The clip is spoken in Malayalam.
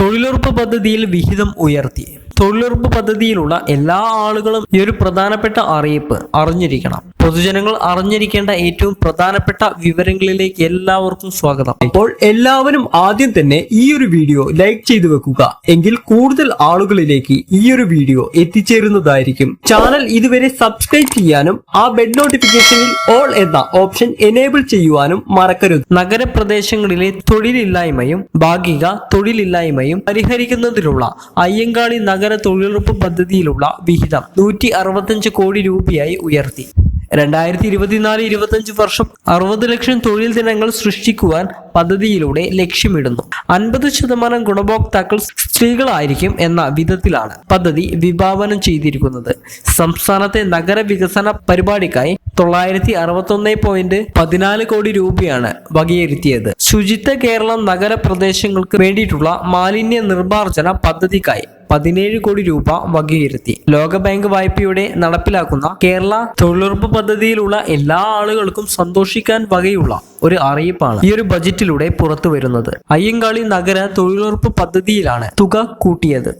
തൊഴിലുറപ്പ് പദ്ധതിയിൽ വിഹിതം ഉയർത്തി. തൊഴിലുറപ്പ് പദ്ധതിയിലുള്ള എല്ലാ ആളുകളും ഈ ഒരു പ്രധാനപ്പെട്ട അറിയിപ്പ് അറിഞ്ഞിരിക്കണം. പൊതുജനങ്ങൾ അറിഞ്ഞിരിക്കേണ്ട ഏറ്റവും പ്രധാനപ്പെട്ട വിവരങ്ങളിലേക്ക് എല്ലാവർക്കും സ്വാഗതം. അപ്പോൾ എല്ലാവരും ആദ്യം തന്നെ ഈ ഒരു വീഡിയോ ലൈക്ക് ചെയ്തു വെക്കുക. എങ്കിൽ കൂടുതൽ ആളുകളിലേക്ക് ഈ ഒരു വീഡിയോ എത്തിച്ചേരുന്നതായിരിക്കും. ചാനൽ ഇതുവരെ സബ്സ്ക്രൈബ് ചെയ്യാനും ആ ബെഡ് നോട്ടിഫിക്കേഷനിൽ ഓൾ എന്ന ഓപ്ഷൻ എനേബിൾ ചെയ്യുവാനും മറക്കരുത്. നഗരപ്രദേശങ്ങളിലെ തൊഴിലില്ലായ്മയും ഭാഗിക തൊഴിലില്ലായ്മയും പരിഹരിക്കുന്നതിനുള്ള അയ്യങ്കാളി നഗര തൊഴിലുറപ്പ് പദ്ധതിയിലുള്ള വിഹിതം നൂറ്റി കോടി രൂപയായി ഉയർത്തി. രണ്ടായിരത്തി ഇരുപത്തിനാല് ഇരുപത്തഞ്ച് വർഷം അറുപത് ലക്ഷം തൊഴിൽ ദിനങ്ങൾ സൃഷ്ടിക്കുവാൻ പദ്ധതിയിലൂടെ ലക്ഷ്യമിടുന്നു. അൻപത് ശതമാനം ഗുണഭോക്താക്കൾ സ്ത്രീകളായിരിക്കും എന്ന വിധത്തിലാണ് പദ്ധതി വിഭാവനം ചെയ്തിരിക്കുന്നത്. സംസ്ഥാനത്തെ നഗര വികസന പരിപാടിക്കായി തൊള്ളായിരത്തി അറുപത്തൊന്ന് പോയിന്റ് പതിനാല് കോടി രൂപയാണ് വകയിരുത്തിയത്. ശുചിത്വ കേരളം നഗര പ്രദേശങ്ങൾക്ക് വേണ്ടിയിട്ടുള്ള മാലിന്യ നിർമ്മാർജന പദ്ധതിക്കായി പതിനേഴ് കോടി രൂപ വകയിരുത്തി. ലോകബാങ്ക് വായ്പയുടെ നടപ്പിലാക്കുന്ന കേരള തൊഴിലുറപ്പ് പദ്ധതിയിലുള്ള എല്ലാ ആളുകൾക്കും സന്തോഷിക്കാൻ വകയുള്ള ഒരു അറിയിപ്പാണ് ഈ ഒരു ബജറ്റിലൂടെ പുറത്തു വരുന്നത് അയ്യങ്കാളി നഗര തൊഴിലുറപ്പ് പദ്ധതിയിലാണ് തുക കൂട്ടിയത്.